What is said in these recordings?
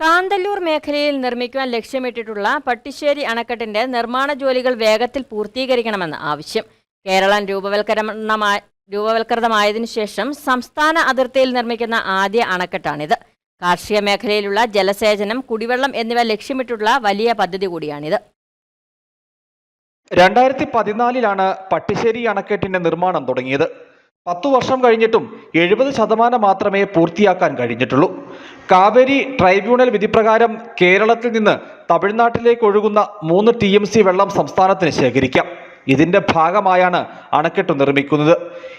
കാന്തല്ലൂർ മേഖലയിൽ നിർമ്മിക്കുവാൻ ലക്ഷ്യമിട്ടിട്ടുള്ള പട്ടിശ്ശേരി അണക്കെട്ടിന്റെ നിർമ്മാണ ജോലികൾ വേഗത്തിൽ പൂർത്തീകരിക്കണമെന്ന് ആവശ്യം. കേരളം രൂപവൽക്കരണമായ രൂപവൽകൃതമായതിനു ശേഷം സംസ്ഥാന അതിർത്തിയിൽ നിർമ്മിക്കുന്ന ആദ്യ അണക്കെട്ടാണിത്. കാർഷിക മേഖലയിലുള്ള ജലസേചനം കുടിവെള്ളം എന്നിവ ലക്ഷ്യമിട്ടുള്ള വലിയ പദ്ധതി കൂടിയാണിത്. രണ്ടായിരത്തി പതിനാലിലാണ് പട്ടിശ്ശേരി അണക്കെട്ടിന്റെ നിർമ്മാണം തുടങ്ങിയത്. പത്തു വർഷം കഴിഞ്ഞിട്ടും എഴുപത് ശതമാനം മാത്രമേ പൂർത്തിയാക്കാൻ കഴിഞ്ഞിട്ടുള്ളൂ. കാവേരി ട്രൈബ്യൂണൽ വിധിപ്രകാരം കേരളത്തിൽ നിന്ന് തമിഴ്നാട്ടിലേക്ക് ഒഴുകുന്ന മൂന്ന് ടി വെള്ളം സംസ്ഥാനത്തിന് ശേഖരിക്കാം. ഇതിന്റെ ഭാഗമായാണ് അണക്കെട്ട് നിർമ്മിക്കുന്നത്.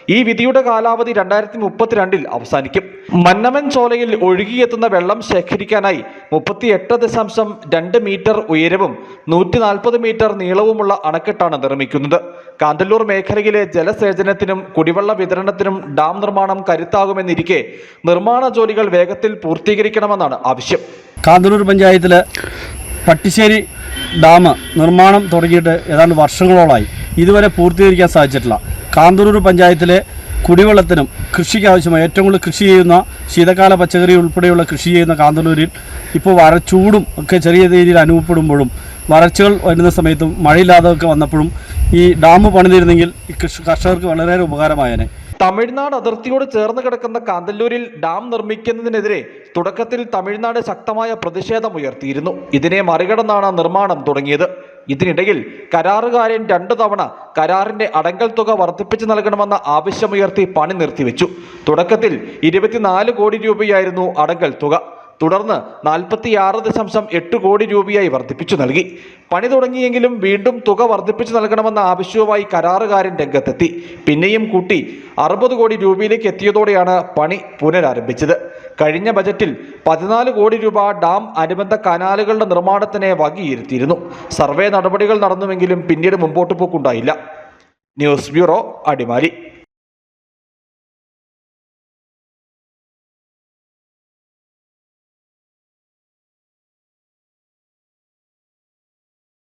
ഈ വിധിയുടെ കാലാവധി രണ്ടായിരത്തി മുപ്പത്തിരണ്ടിൽ അവസാനിക്കും. മന്നമൻ ചോലയിൽ ഒഴുകിയെത്തുന്ന വെള്ളം ശേഖരിക്കാനായി മുപ്പത്തിയെട്ട് ദശാംശം രണ്ട് മീറ്റർ ഉയരവും നൂറ്റി നാൽപ്പത് മീറ്റർ നീളവുമുള്ള അണക്കെട്ടാണ് നിർമ്മിക്കുന്നത്. കാന്തല്ലൂർ മേഖലയിലെ ജലസേചനത്തിനും കുടിവെള്ള വിതരണത്തിനും ഡാം നിർമ്മാണം കരുത്താകുമെന്നിരിക്കെ നിർമ്മാണ ജോലികൾ വേഗത്തിൽ പൂർത്തീകരിക്കണമെന്നാണ് ആവശ്യം. കാന്തല്ലൂർ പഞ്ചായത്തിൽ പട്ടിശ്ശേരി ഡാം നിർമ്മാണം തുടങ്ങിയിട്ട് ഏതാണ്ട് വർഷങ്ങളോളമായി ഇതുവരെ പൂർത്തീകരിക്കാൻ സാധിച്ചിട്ടില്ല. കാന്തൂരൂർ പഞ്ചായത്തിലെ കുടിവെള്ളത്തിനും കൃഷിക്ക് ആവശ്യമായ ഏറ്റവും കൂടുതൽ കൃഷി ചെയ്യുന്ന ശീതകാല പച്ചക്കറി ഉൾപ്പെടെയുള്ള കൃഷി ചെയ്യുന്ന കാന്തല്ലൂരിൽ ഇപ്പോൾ വരച്ചൂടും ഒക്കെ ചെറിയ രീതിയിൽ അനുഭവപ്പെടുമ്പോഴും വരച്ചുകൾ വരുന്ന സമയത്തും മഴയില്ലാതൊക്കെ വന്നപ്പോഴും ഈ ഡാം പണിതിരുന്നെങ്കിൽ കർഷകർക്ക് വളരെയേറെ ഉപകാരമായേനെ. തമിഴ്നാട് അതിർത്തിയോട് ചേർന്ന് കിടക്കുന്ന കാന്തല്ലൂരിൽ ഡാം നിർമ്മിക്കുന്നതിനെതിരെ തുടക്കത്തിൽ തമിഴ്നാട് ശക്തമായ പ്രതിഷേധം ഉയർത്തിയിരുന്നു. ഇതിനെ മറികടന്നാണ് നിർമ്മാണം തുടങ്ങിയത്. ഇതിനിടയിൽ കരാറുകാരൻ രണ്ടു തവണ കരാറിന്റെ അടങ്കൽ തുക വർദ്ധിപ്പിച്ചു നൽകണമെന്ന ആവശ്യമുയർത്തി പണി നിർത്തിവെച്ചു. തുടക്കത്തിൽ ഇരുപത്തിനാല് കോടി രൂപയായിരുന്നു അടങ്കൽ തുക. തുടർന്ന് നാൽപ്പത്തിയാറ് ദശാംശം എട്ട് കോടി രൂപയായി വർദ്ധിപ്പിച്ചു നൽകി. പണി തുടങ്ങിയെങ്കിലും വീണ്ടും തുക വർദ്ധിപ്പിച്ചു നൽകണമെന്ന ആവശ്യവുമായി കരാറുകാരൻ രംഗത്തെത്തി. പിന്നെയും കൂട്ടി അറുപത് കോടി രൂപയിലേക്ക് എത്തിയതോടെയാണ് പണി പുനരാരംഭിച്ചത്. കഴിഞ്ഞ ബജറ്റിൽ പതിനാല് കോടി രൂപ ഡാം അനുബന്ധ കനാലുകളുടെ നിർമ്മാണത്തിന് വകയിരുത്തിയിരുന്നു. സർവേ നടപടികൾ നടന്നുവെങ്കിലും പിന്നീട് മുമ്പോട്ട് പോക്കുണ്ടായില്ല. News bureau Adimali.